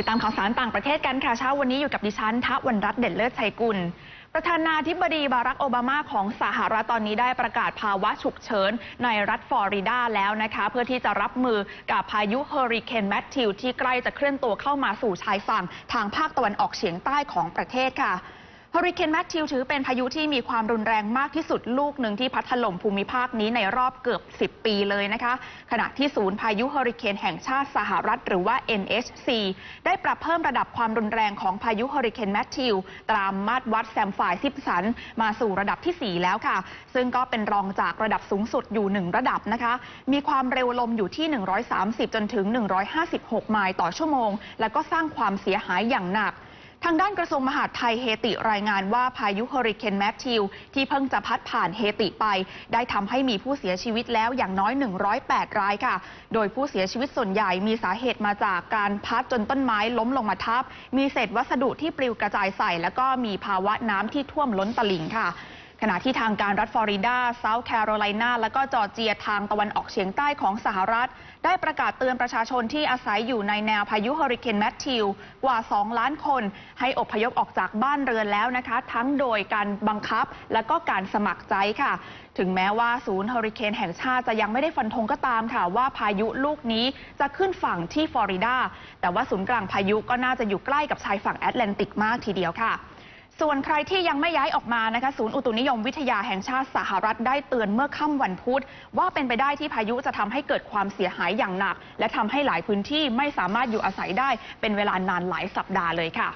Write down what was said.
ติดตามข่าวสารต่างประเทศกันค่ะเช้าวันนี้อยู่กับดิฉันทวันรัตน์เด่นเลิศชัยกุล ประธานาธิบดีบารักโอบามาของสหรัฐตอนนี้ได้ประกาศภาวะฉุกเฉินในรัฐฟลอริดาแล้วนะคะ เพื่อที่จะรับมือกับพายุเฮอริเคนแมทธิวที่ใกล้จะเคลื่อนตัวเข้ามาสู่ชายฝั่งทางภาคตะวันออกเฉียงใต้ของประเทศค่ะ ฮอริเคนแมทธิวถือเป็นพายุที่มีความรุนแรงมากที่สุดลูกหนึ่งที่พัดถล่มภูมิภาคนี้ในรอบเกือบ 10 ปีเลยนะคะ ขณะที่ศูนย์พายุเฮอริเคนแห่งชาติสหรัฐหรือว่า NHC ได้ปรับเพิ่มระดับความรุนแรงของพายุเฮอริเคนแมทธิวตามมาตรวัดแซมไฟซิปสัน มาสู่ระดับที่ 4 แล้วค่ะ ซึ่งก็เป็นรองจากระดับสูงสุดอยู่ 1 ระดับนะคะ มีความเร็วลมอยู่ที่ 130 จนถึง 156 ไมล์ต่อชั่วโมง และก็สร้างความเสียหายอย่างหนักางด้านกระทรวงมหาดไทยเฮติรายงานว่าพายุเฮอริเคนแมทธิว ที่เพิ่งจะพัดผ่านเฮติไป ได้ทำให้มีผู้เสียชีวิตแล้วอย่างน้อย 108 รายค่ะ โดยผู้เสียชีวิตส่วนใหญ่มีสาเหตุมาจากการพัดจนต้นไม้ล้มลงมาทับ มีเศษวัสดุที่ปลิวกระจายใส่ แล้วก็มีภาวะน้ำที่ท่วมล้นตลิ่งค่ะ ขณะที่ทางการรัฐฟลอริดาเซาท์แคโรไลนาและก็จอร์เจียทางตะวันออกเฉียงใต้ของสหรัฐ ได้ประกาศเตือนประชาชนที่อาศัยอยู่ในแนวพายุเฮอริเคนแมทธิวกว่า 2 ล้านคน ให้อพยพออกจากบ้านเรือนแล้วนะคะ ทั้งโดยการบังคับและก็การสมัครใจค่ะ ถึงแม้ว่าศูนย์เฮอริเคนแห่งชาติจะยังไม่ได้ฟันธงก็ตามค่ะ ว่าพายุลูกนี้จะขึ้นฝั่งที่ฟลอริดาแต่ว่าศูนย์กลางพายุก็น่าจะอยู่ใกล้กับชายฝั่งแอตแลนติกมากทีเดียวค่ะ ส่วนใครที่ยังไม่ย้ายออกมานะคะศูนย์อุตุนิยมวิทยาแห่งชาติสหรัฐได้เตือนเมื่อค่ำวันพุธ ว่าเป็นไปได้ที่พายุจะทำให้เกิดความเสียหายอย่างหนัก และทำให้หลายพื้นที่ไม่สามารถอยู่อาศัยได้เป็นเวลานานหลายสัปดาห์เลยค่ะ